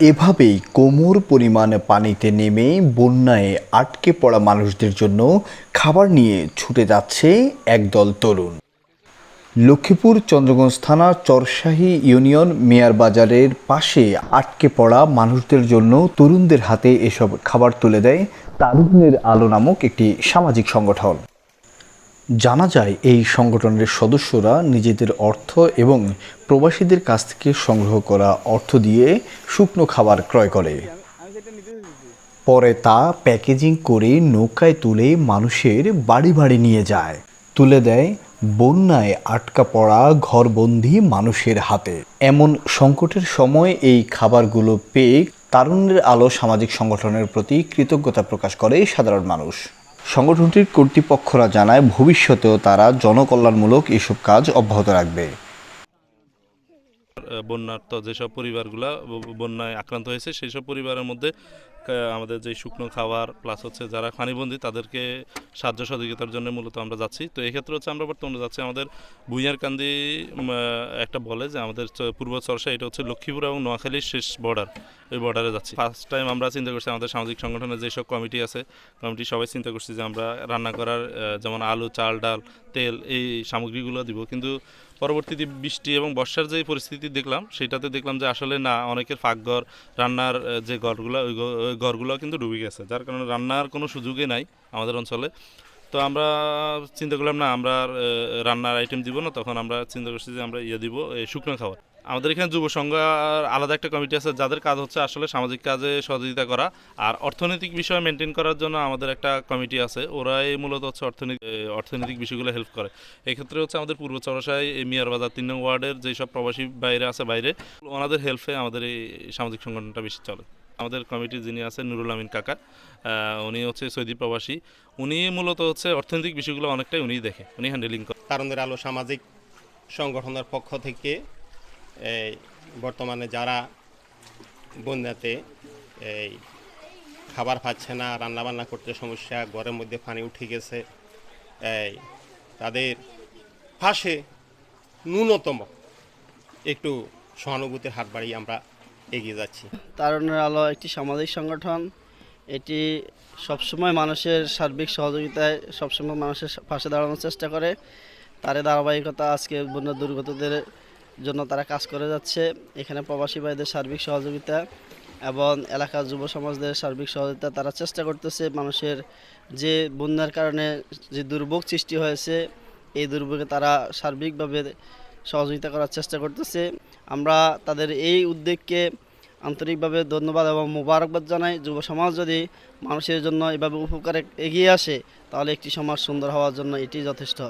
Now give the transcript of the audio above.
এভাবেই কোমর পরিমাণ পানিতে নেমে বন্যায় আটকে পড়া মানুষদের জন্য খাবার নিয়ে ছুটে যাচ্ছে একদল তরুণ। লক্ষ্মীপুর চন্দ্রগঞ্জ থানা চরশাহী ইউনিয়ন মেয়ার বাজারের পাশে আটকে পড়া মানুষদের জন্য তরুণদের হাতে এসব খাবার তুলে দেয় তারুণ্যের আলো নামক একটি সামাজিক সংগঠন। জানা যায়, এই সংগঠনের সদস্যরা নিজেদের অর্থ এবং প্রবাসীদের কাছ থেকে সংগ্রহ করা অর্থ দিয়ে শুকনো খাবার ক্রয় করে। পরে তা প্যাকেজিং করে নৌকায় তুলে মানুষের বাড়ি বাড়ি নিয়ে যায়। তুলে দেয় বন্যায় আটকা পড়া ঘরবন্দি মানুষের হাতে। এমন সংকটের সময় এই খাবারগুলো পেয়ে তারুণ্যের আলো সামাজিক সংগঠনের প্রতি কৃতজ্ঞতা প্রকাশ করে সাধারণ মানুষ। সংগঠনটির কর্তৃপক্ষরা জানায়, ভবিষ্যতেও তারা জনকল্যাণমূলক এসব কাজ অব্যাহত রাখবে। বন্যার্ত যেসব পরিবারগুলো বন্যায় আক্রান্ত হয়েছে সেই সব পরিবারের মধ্যে আমাদের যে শুকনো খাবার প্লাস হচ্ছে যারা পানিবন্দী, তাদেরকে সাহায্য সহযোগিতার জন্য মূলত আমরা যাচ্ছি। তো এই ক্ষেত্রে হচ্ছে আমরা বর্তমানে যাচ্ছি আমাদের ভুইয়ারকান্দি একটা বলে যে আমাদের পূর্ব চর্ষা এটা হচ্ছে লক্ষ্মীপুর এবং নোয়াখালীর শেষ বর্ডার ওই বর্ডারে যাচ্ছি। ফার্স্ট টাইম আমরা চিন্তা করছি আমাদের সামাজিক সংগঠনের যেসব কমিটি আছে কমিটি সবাই চিন্তা করছি যে আমরা রান্না করার যেমন আলু, চাল, ডাল, তেল এই সামগ্রীগুলো দিব। কিন্তু পরবর্তীতে বৃষ্টি এবং বর্ষার যে পরিস্থিতি দেখলাম, সেটাতে দেখলাম যে আসলে না, অনেকের ফাঁকঘর রান্নার যে ঘরগুলো, ওই ঘরগুলো কিন্তু ডুবে গেছে। যার কারণে রান্নার কোনো সুযোগই নাই আমাদের অঞ্চলে। তো আমরা চিন্তা করলাম না, আমরা রান্নার আইটেম দিব না, তখন আমরা চিন্তা করছি যে আমরা ইয়ে দিব এই শুকনো খাবার। আমাদের এখানে যুব সংঘ আর আলাদা একটা কমিটি আছে, যাদের কাজ হচ্ছে আসলে সামাজিক কাজে সহযোগিতা করা আর অর্থনৈতিক বিষয় মেনটেন করার জন্য আমাদের একটা কমিটি আছে, ওরাই মূলত হচ্ছে অর্থনৈতিক অর্থনৈতিক বিষয়গুলো হেল্প করে। এক্ষেত্রে হচ্ছে আমাদের পূর্ব চরসায় মিয়ার বাজার তিন নং ওয়ার্ডের যেসব প্রবাসী বাইরে আছে বাইরে, ওনাদের হেল্পে আমাদের এই সামাজিক সংগঠনটা বেশি চলে। আমাদের কমিটির যিনি আছেন নুরুল আমিন কাকা উনি হচ্ছে সৌদি প্রবাসী, উনি মূলত হচ্ছে অর্থনৈতিক বিষয়গুলো অনেকটাই উনিই দেখে, উনি হ্যান্ডেলিং করে। তারুণদের আলো সামাজিক সংগঠনের পক্ষ থেকে এই বর্তমানে যারা বন্যাতে এই খাবার পাচ্ছে না, রান্নাবান্না করতে সমস্যা, ঘরের মধ্যে পানি উঠে গেছে, এই তাদের পাশে ন্যূনতম একটু সহানুভূতির হাত বাড়িয়ে আমরা এগিয়ে যাচ্ছি। তারুণের আলো একটি সামাজিক সংগঠন। এটি সবসময় মানুষের সার্বিক সহযোগিতায় সবসময় মানুষের পাশে দাঁড়ানোর চেষ্টা করে। তারে ধারাবাহিকতা আজকে বন্যা দুর্গতদের জন্য তারা কাজ করে যাচ্ছে। এখানে প্রবাসী ভাইদের সার্বিক সহযোগিতা এবং এলাকার যুব সমাজদের সার্বিক সহযোগিতা তারা চেষ্টা করতেছে। মানুষের যে বন্যার কারণে যে দুর্ভোগ সৃষ্টি হয়েছে, এই দুর্ভোগে তারা সার্বিকভাবে সহযোগিতা করার চেষ্টা করতেছে। আমরা তাদের এই উদ্যোগকে আন্তরিকভাবে ধন্যবাদ এবং মোবারকবাদ জানাই। যুব সমাজ যদি মানুষের জন্য এভাবে উপকারে এগিয়ে আসে, তাহলে একটি সমাজ সুন্দর হওয়ার জন্য এটি যথেষ্ট।